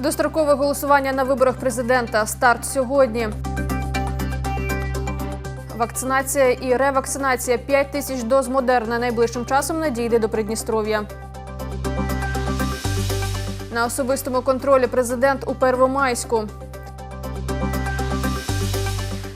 Дострокове голосування на виборах президента. Старт сьогодні. Вакцинація і ревакцинація 5 тисяч доз Модерна найближчим часом надійде до Придністров'я. На особистому контролі президент у Первомайську.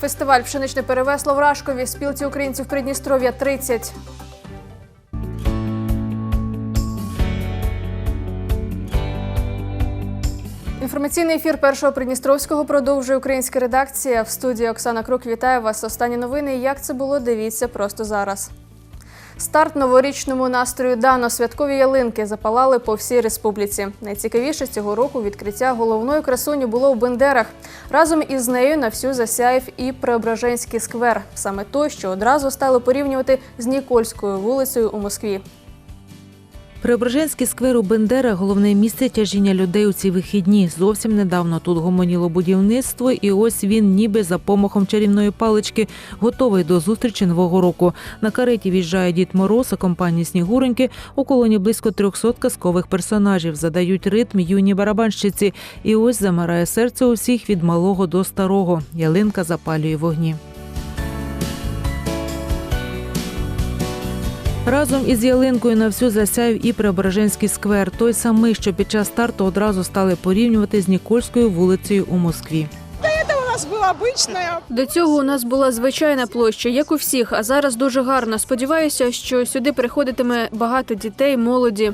Фестиваль Пшеничне перевесло в Рашкові. Спілці українців Придністров'я 30. Інформаційний ефір першого Придністровського продовжує українська редакція. В студії Оксана Крук вітає вас. Останні новини. Як це було? Дивіться просто зараз. Старт новорічному настрою дано святкові ялинки запалали по всій республіці. Найцікавіше цього року відкриття головної красуні було в Бендерах. Разом із нею на всю засяяв і Преображенський сквер, саме той, що одразу стали порівнювати з Нікольською вулицею у Москві. Преображенський сквер у Бендера головне місце тяжіння людей у ці вихідні. Зовсім недавно тут гомоніло будівництво, і ось він, ніби за помахом чарівної палички, готовий до зустрічі нового року. На кареті в'їжджає Дід Мороз, а компанії Снігуреньки. У колоні близько 300 казкових персонажів. Задають ритм юні барабанщиці. І ось замирає серце усіх від малого до старого. Ялинка запалює вогні. Разом із ялинкою на всю засяяв і Преображенський сквер, той самий, що під час старту одразу стали порівнювати з Нікольською вулицею у Москві. у нас была обычная. До цього у нас була звичайна площа, як у всіх, а зараз дуже гарно. Сподіваюся, що сюди приходитиме багато дітей, молоді.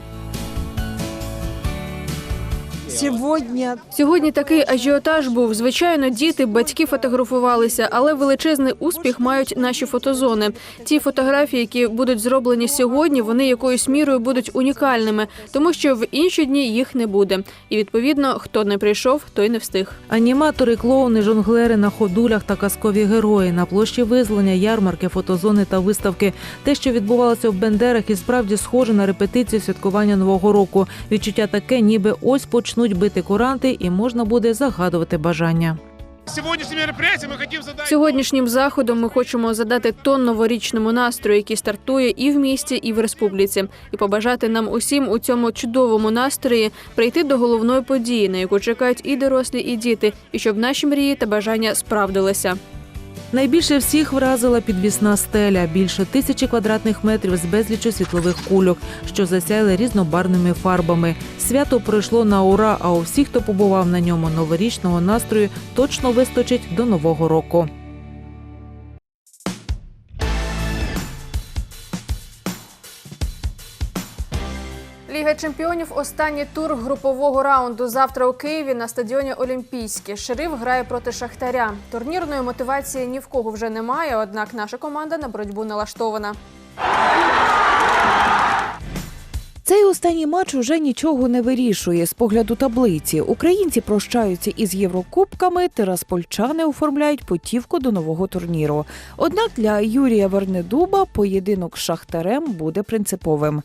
Сегодня Сьогодні такий ажіотаж був. Звичайно, діти, батьки фотографувалися, але величезний успіх мають наші фотозони. Ті фотографії, які будуть зроблені сьогодні, вони якоюсь мірою будуть унікальними, тому що в інші дні їх не буде. І відповідно, хто не прийшов, той не встиг. Аніматори, клоуни, жонглери на ходулях та казкові герої на площі визволення, ярмарки, фотозони та виставки. Те, що відбувалося в Бендерах, і справді схоже на репетицію святкування нового року. Відчуття таке, ніби ось почнуть бити куранти, і можна буде загадувати бажання. Сьогоднішнім заходом ми хочемо задати тон новорічному настрою, який стартує і в місті, і в республіці, і побажати нам усім у цьому чудовому настрої прийти до головної події, на яку чекають і дорослі, і діти, і щоб наші мрії та бажання справдилися. Найбільше всіх вразила підвісна стеля більше тисячі квадратних метрів з безлічу світлових кульок, що засяяли різнобарвними фарбами. Свято пройшло на ура. А у всіх, хто побував на ньому новорічного настрою, точно вистачить до нового року. Ліга чемпіонів. Останній тур групового раунду. Завтра у Києві на стадіоні Олімпійський. Шериф грає проти Шахтаря. Турнірної мотивації ні в кого вже немає. Однак наша команда на боротьбу налаштована. Цей останній матч уже нічого не вирішує з погляду таблиці. Українці прощаються із єврокубками, тираспольчани оформляють путівку до нового турніру. Однак для Юрія Вернедуба поєдинок з Шахтарем буде принциповим.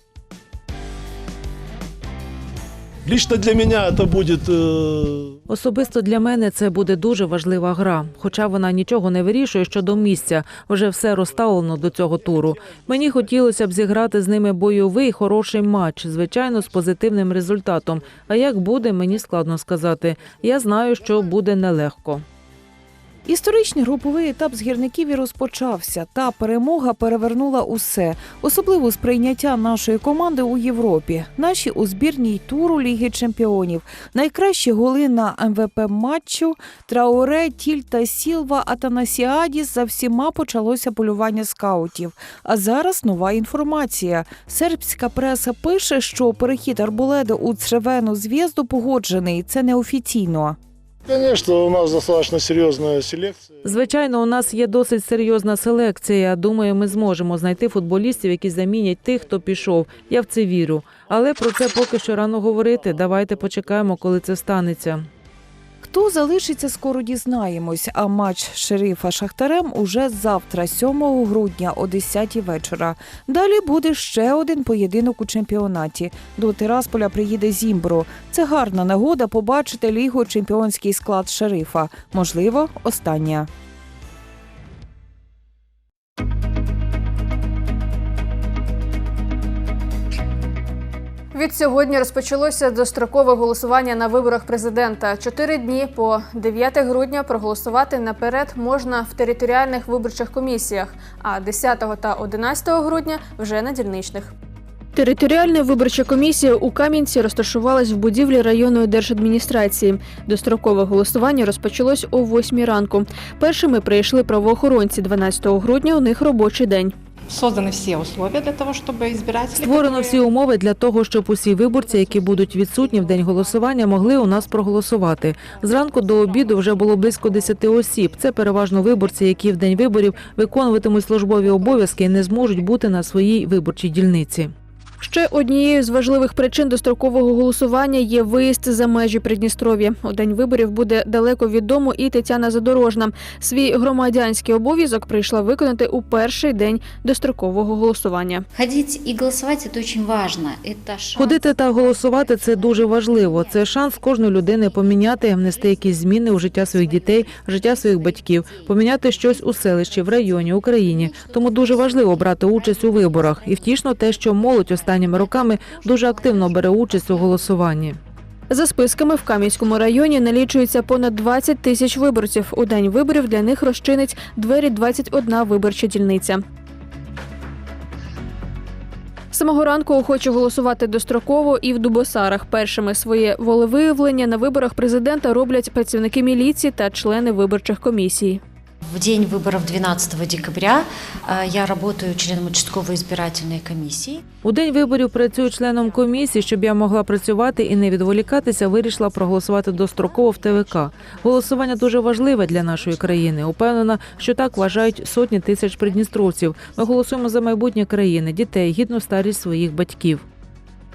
Лично для мене це будет э, Особисто для мене це буде дуже важлива гра, хоча вона нічого не вирішує щодо місця. Вже все розставлено до цього туру. Мені хотілося б зіграти з ними бойовий хороший матч, звичайно, з позитивним результатом. А як буде, мені складно сказати. Я знаю, що буде нелегко. Історичний груповий етап з гірників і розпочався. Та перемога перевернула усе, особливо сприйняття нашої команди у Європі. Наші у збірній туру Ліги Чемпіонів. Найкращі голи на МВП матчу Трауре, Тіль та Сілва, Атанасіадіс за всіма почалося полювання скаутів. А зараз нова інформація. Сербська преса пише, що перехід Арбуледа у Цревену зв'язду погоджений. Це неофіційно. Конечно, у нас достаточно серйозна селекція. Звичайно, у нас є досить серйозна селекція. Думаю, ми зможемо знайти футболістів, які замінять тих, хто пішов. Я в це вірю. Але про це поки що рано говорити. Давайте почекаємо, коли це станеться. Хто залишиться, скоро дізнаємось. А матч шерифа Шахтарем уже завтра, 7 грудня о 10 вечора. Далі буде ще один поєдинок у чемпіонаті. До Тирасполя приїде Зімбро. Це гарна нагода побачити лігу чемпіонський склад шерифа. Можливо, остання. Від сьогодні розпочалося дострокове голосування на виборах президента. Чотири дні по 9 грудня проголосувати наперед можна в територіальних виборчих комісіях, а 10 та 11 грудня вже на дільничних. Територіальна виборча комісія у Кам'янці розташувалась в будівлі районної держадміністрації. Дострокове голосування розпочалось о 8 ранку. Першими прийшли правоохоронці 12 грудня. У них робочий день. Созданы все условия для того, чтобы избиратели... Створено которые- всі умови для того, щоб усі виборці, які будуть відсутні в день голосування, могли у нас проголосувати. Зранку до обіду вже було близько 10 осіб. Це переважно виборці, які в день виборів виконуватимуть службові обов'язки і не зможуть бути на своїй виборчій дільниці. Ще однією з важливих причин дострокового голосування є виїзд за межі Придністров'я. У день виборів буде далеко від дому і Тетяна Задорожна. Свій громадянський обов'язок прийшла виконати у перший день дострокового голосування. Ходить и голосовать это очень важно. Это шанс. Ходити та голосувати це дуже важливо. Це шанс кожної людини поміняти, внести якісь зміни у життя своїх дітей, життя своїх батьків, поміняти щось у селищі, в районі, Україні. Тому дуже важливо брати участь у виборах. І втішно те, що молодь останніми роками дуже активно бере участь у голосуванні. За списками в Кам'янському районі налічується понад 20 тисяч виборців. У день виборів для них розчинить двері 21 виборча дільниця. Самого ранку охоче голосувати достроково і в Дубосарах. Першими своє волевиявлення на виборах президента роблять працівники міліції та члени виборчих комісій. В день выборов 12 декабря я работаю членом участковой избирательной комиссии. У день виборів працюю членом комісії, щоб я могла працювати і не відволікатися. Вирішила проголосувати достроково в ТВК. Голосування дуже важливе для нашої країни. Упевнена, що так вважають сотні тисяч придністровців. Ми голосуємо за майбутнє країни, дітей, гідну старість своїх батьків.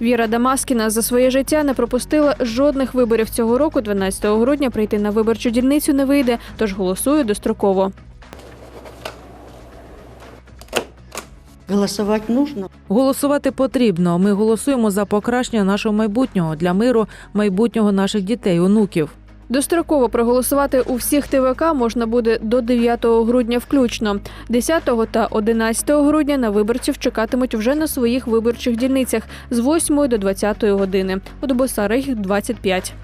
Віра Дамаскіна за своє життя не пропустила жодних виборів цього року. 12 грудня прийти на виборчу дільницю не вийде, тож голосує достроково. Голосувати нужно. Голосувати потрібно. Ми голосуємо за покращення нашого майбутнього для миру, майбутнього наших дітей, онуків. Достроково проголосувати у всіх ТВК можна буде до 9 грудня включно. 10 та 11 грудня на виборців чекатимуть вже на своїх виборчих дільницях з 8 до 20 години. У Добосарих їх 25.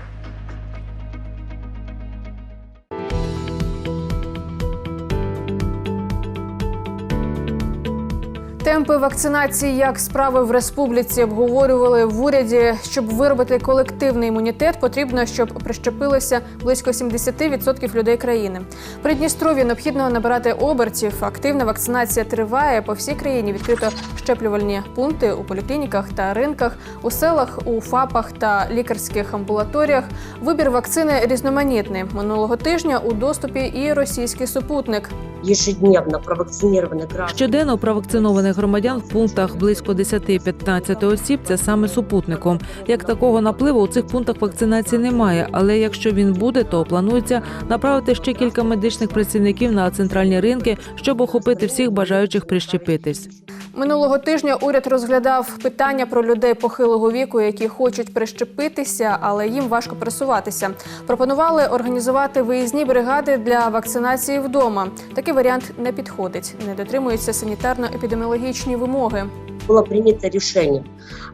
Темпи вакцинації, як справи в республіці, обговорювали в уряді. Щоб виробити колективний імунітет, потрібно, щоб прищепилося близько 70% людей країни. В Придністров'ї необхідно набирати обертів. Активна вакцинація триває по всій країні. Відкрито щеплювальні пункти у поліклініках та ринках, у селах, у ФАПах та лікарських амбулаторіях. Вибір вакцини різноманітний. Минулого тижня у доступі і російський супутник. Ежедневно провакцинированных граждан. Щоденно провакцинованих громадян в пунктах близько 10-15 осіб це саме супутником. Як такого напливу у цих пунктах вакцинації немає, але якщо він буде, то планується направити ще кілька медичних працівників на центральні ринки, щоб охопити всіх бажаючих прищепитись. Минулого тижня уряд розглядав питання про людей похилого віку, які хочуть прищепитися, але їм важко пересуватися. Пропонували організувати виїзні бригади для вакцинації вдома. Такий варіант не підходить, не дотримуються санітарно-епідеміологічні вимоги. Было принято решение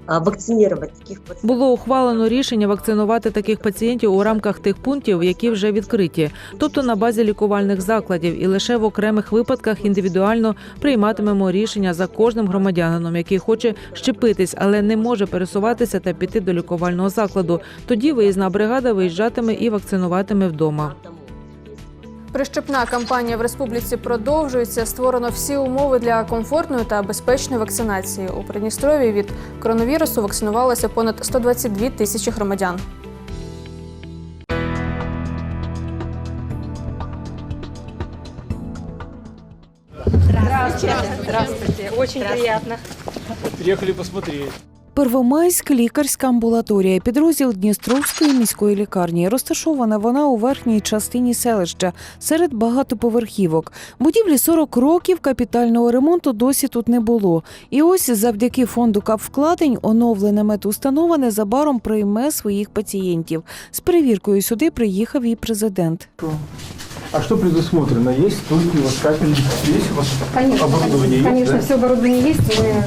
а, вакцинировать таких пациентов. Було ухвалено рішення вакцинувати таких пацієнтів у рамках тих пунктів, які вже відкриті, тобто на базі лікувальних закладів, і лише в окремих випадках індивідуально прийматимемо рішення за кожним громадянином, який хоче щепитись, але не може пересуватися та піти до лікувального закладу. Тоді виїзна бригада виїжджатиме і вакцинуватиме вдома. Прищепна кампанія в республіці продовжується. Створено всі умови для комфортної та безпечної вакцинації. У Придністрові від коронавірусу вакцинувалося понад 122 тисячі громадян. Здравствуйте! Очень приятна. Приехали посмотреть. Первомайська лікарська амбулаторія, підрозділ Дністровської міської лікарні. Розташована вона у верхній частині селища серед багатоповерхівок. Будівлі 40 років капітального ремонту досі тут не було. І ось завдяки фонду капвкладень оновлена медустанова незабаром прийме своїх пацієнтів. З перевіркою сюди приїхав і президент. А что предусмотрено? Есть у вас капельницы, есть у вас оборудование? есть, да? все оборудование есть. Мы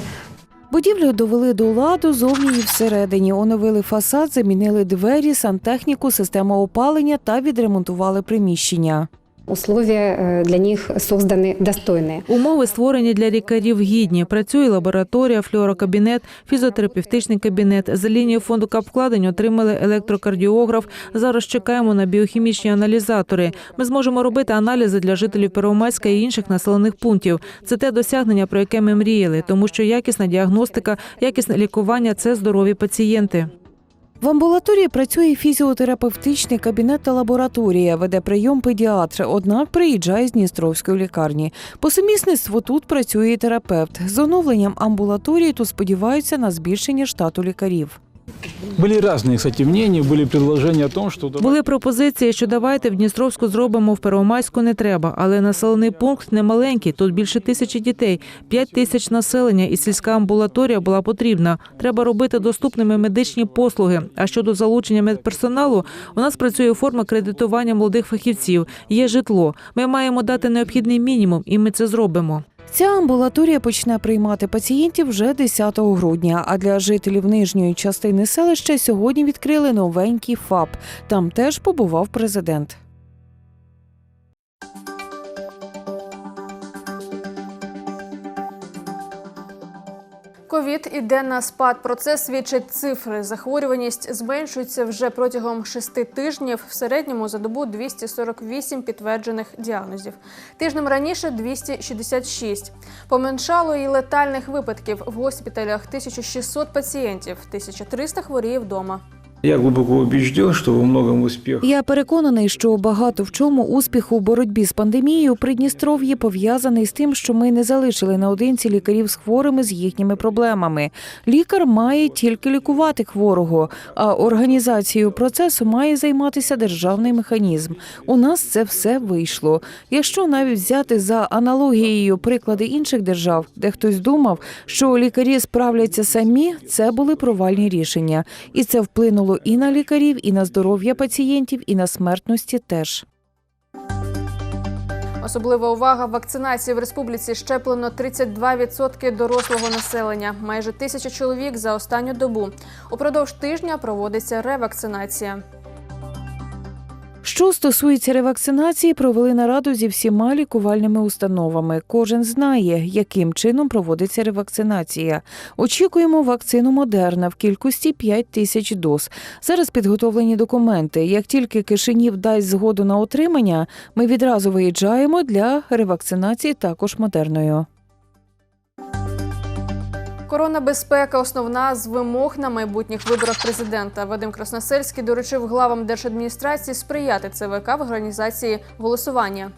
Будівлю довели до ладу зовні і всередині. Оновили фасад, замінили двері, сантехніку, систему опалення та відремонтували приміщення Условия э, для них созданы достойные. Умови створені для лікарів гідні. Працює лабораторія, флюорокабінет, фізіотерапевтичний кабінет. За лінією фонду капвкладень отримали електрокардіограф. Зараз чекаємо на біохімічні аналізатори. Ми зможемо робити аналізи для жителів Первомайська і інших населених пунктів. Це те досягнення, про яке ми мріяли, тому що якісна діагностика, якісне лікування це здорові пацієнти. В амбулаторії працює фізіотерапевтичний кабінет та лабораторія, веде прийом педіатр, однак приїжджає з Дністровської лікарні. По сумісництву тут працює і терапевт. З оновленням амбулаторії тут сподіваються на збільшення штату лікарів. Были разные, кстати, мнения, были предложения о том, что... Були пропозиції, що давайте в Дністровську зробимо, в Первомайську не треба. Але населений пункт не маленький, тут більше тисячі дітей, п'ять тисяч населення, і сільська амбулаторія була потрібна. Треба робити доступними медичні послуги. А щодо залучення медперсоналу, у нас працює форма кредитування молодих фахівців. Є житло. Ми маємо дати необхідний мінімум, і ми це зробимо. Ця амбулаторія почне приймати пацієнтів вже 10 грудня. А для жителів нижньої частини селища сьогодні відкрили новенький ФАП. Там теж побував президент. Ковід іде на спад. Про це свідчать цифри. Захворюваність зменшується вже протягом шести тижнів. В середньому за добу 248 підтверджених діагнозів. Тижнем раніше 266. Поменшало і летальних випадків в госпіталях 1600 пацієнтів, 1300 хворіє вдома. Я глубоко убежден, что во многом успех Я переконаний, що багато в чому успіх у боротьбі з пандемією Придністров'ї пов'язаний з тим, що ми не залишили наодинці лікарів з хворими з їхніми проблемами. Лікар має тільки лікувати хворого, а організацією процесу має займатися державний механізм. У нас це все вийшло. Якщо навіть взяти за аналогією приклади інших держав, де хтось думав, що лікарі справляться самі, це були провальні рішення, і це вплинуло і на лікарів, і на здоров'я пацієнтів, і на смертності теж. Особлива увага вакцинації в республіці щеплено 32% дорослого населення. Майже тисяча чоловік за останню добу. Упродовж тижня проводиться ревакцинація. Що стосується ревакцинації, провели нараду зі всіма лікувальними установами. Кожен знає, яким чином проводиться ревакцинація. Очікуємо вакцину Модерна в кількості 5 тисяч доз. Зараз підготовлені документи. Як тільки Кишинів дасть згоду на отримання, ми відразу виїжджаємо для ревакцинації також модерною. Коронабезпека основна з вимог на майбутніх виборах президента. Вадим Красносельський доручив главам держадміністрації сприяти ЦВК в організації голосування.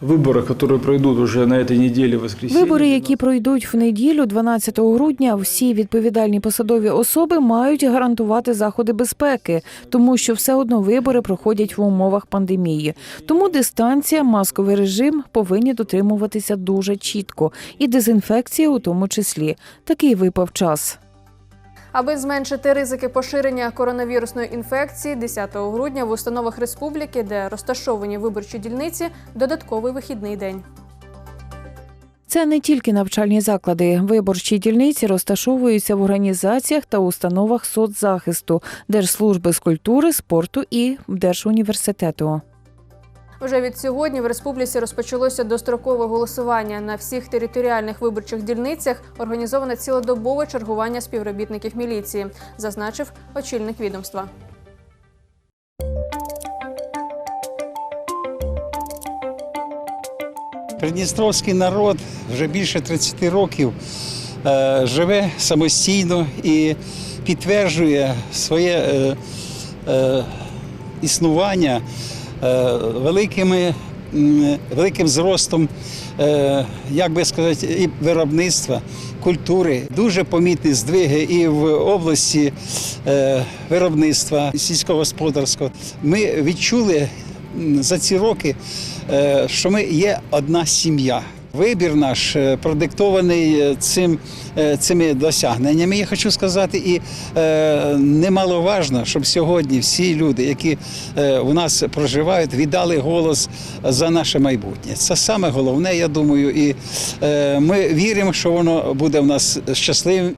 выборы, которые пройдут уже на этой неделе в воскресенье. Вибори, які пройдуть в неділю, 12 грудня, всі відповідальні посадові особи мають гарантувати заходи безпеки, тому що все одно вибори проходять в умовах пандемії. Тому дистанція, масковий режим повинні дотримуватися дуже чітко, і дезінфекція у тому числі. Такий випав час. Аби зменшити ризики поширення коронавірусної інфекції, 10 грудня в установах республіки, де розташовані виборчі дільниці, додатковий вихідний день. Це не тільки навчальні заклади. Виборчі дільниці розташовуються в організаціях та установах соцзахисту, Держслужби з культури, спорту і Держуніверситету. Вже від сьогодні в республіці розпочалося дострокове голосування. На всіх територіальних виборчих дільницях організоване цілодобове чергування співробітників міліції, зазначив очільник відомства. Придністровський народ вже більше 30 років е, живе самостійно і підтверджує своє е, е, існування великими, великим зростом, е, як би сказати, і виробництва, культури. Дуже помітні здвиги і в області е, виробництва сільськогосподарського. Ми відчули за ці роки, е, що ми є одна сім'я. Вибір наш е, продиктований е, цим, е, цими досягненнями. Я хочу сказати, і немаловажно, щоб сьогодні всі люди, які у нас проживають, віддали голос за наше майбутнє. Це саме головне, я думаю, і ми віримо, що воно буде в нас щасливим.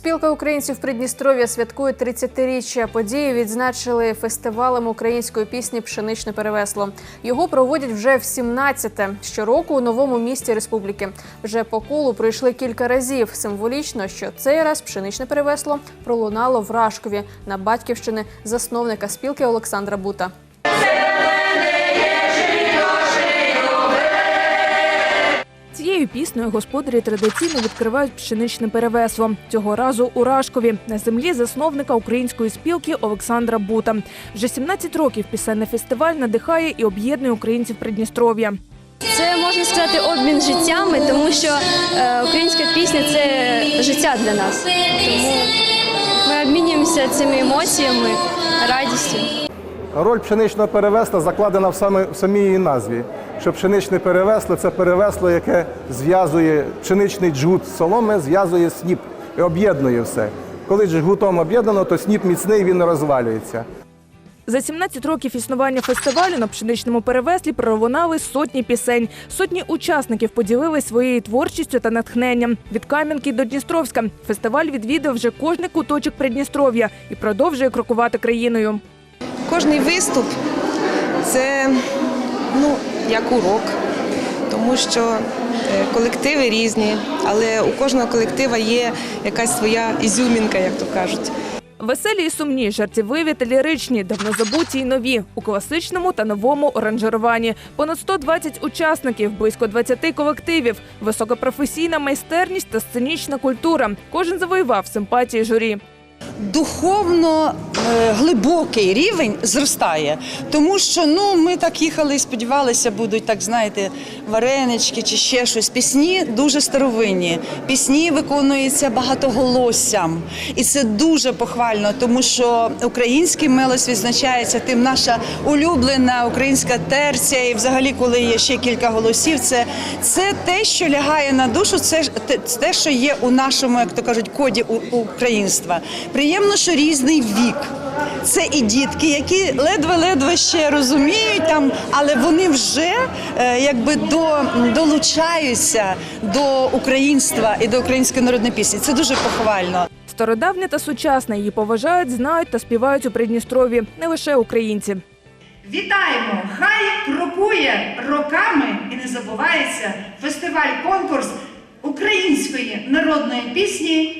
Спілка українців Придністров'я святкує 30-річчя. Події відзначили фестивалем української пісні Пшеничне перевесло. Його проводять вже в 17-те. Щороку у новому місті республіки. Вже по колу пройшли кілька разів. Символічно, що цей раз пшеничне перевесло пролунало в Рашкові на батьківщини засновника спілки Олександра Бута. Цією піснею господарі традиційно відкривають пшеничне перевесло. Цього разу у Рашкові на землі засновника української спілки Олександра Бута. Вже 17 років пісенний фестиваль надихає і об'єднує українців Придністров'я. Це можна сказати обмін життями, тому що е, українська пісня це життя для нас. Тому ми обмінюємося цими емоціями, радістю. Роль пшеничного перевесла закладена в, саме, в самій її назві. Що пшеничне перевесло це перевесло, яке зв'язує пшеничний джгут соломи, зв'язує сніп і об'єднує все. Коли джгутом об'єднано, то сніп міцний він розвалюється. За 17 років існування фестивалю на пшеничному перевеслі пролунали сотні пісень. Сотні учасників поділились своєю творчістю та натхненням. Від Кам'янки до Дністровська фестиваль відвідав вже кожний куточок Придністров'я і продовжує крокувати країною. Кожний виступ це ну, як урок, тому що е, колективи різні, але у кожного колектива є якась своя ізюмінка, як то кажуть. Веселі і сумні, жартівливі та ліричні, давно забуті й нові у класичному та новому оранжеруванні. Понад 120 учасників, близько 20 колективів, високопрофесійна майстерність та сценічна культура. Кожен завоював симпатії журі. Духовно е, глибокий рівень зростає. Тому що ну ми так їхали і сподівалися, будуть так, знаєте, варенички чи ще щось. Пісні дуже старовинні. Пісні виконуються багатоголоссям. І це дуже похвально, тому що український мелос відзначається тим наша улюблена українська терція. І взагалі, коли є ще кілька голосів, це, це те, що лягає на душу, це те, що є у нашому, як то кажуть, коді українства. Приємно, що різний вік. Це і дітки, які ледве-ледве ще розуміють там, але вони вже е, якби до, долучаються до українства і до української народної пісні. Це дуже похвально. Стародавня та сучасна її поважають, знають та співають у Придністров'ї не лише українці. Вітаємо! Хай крокує роками і не забувається фестиваль-конкурс української народної пісні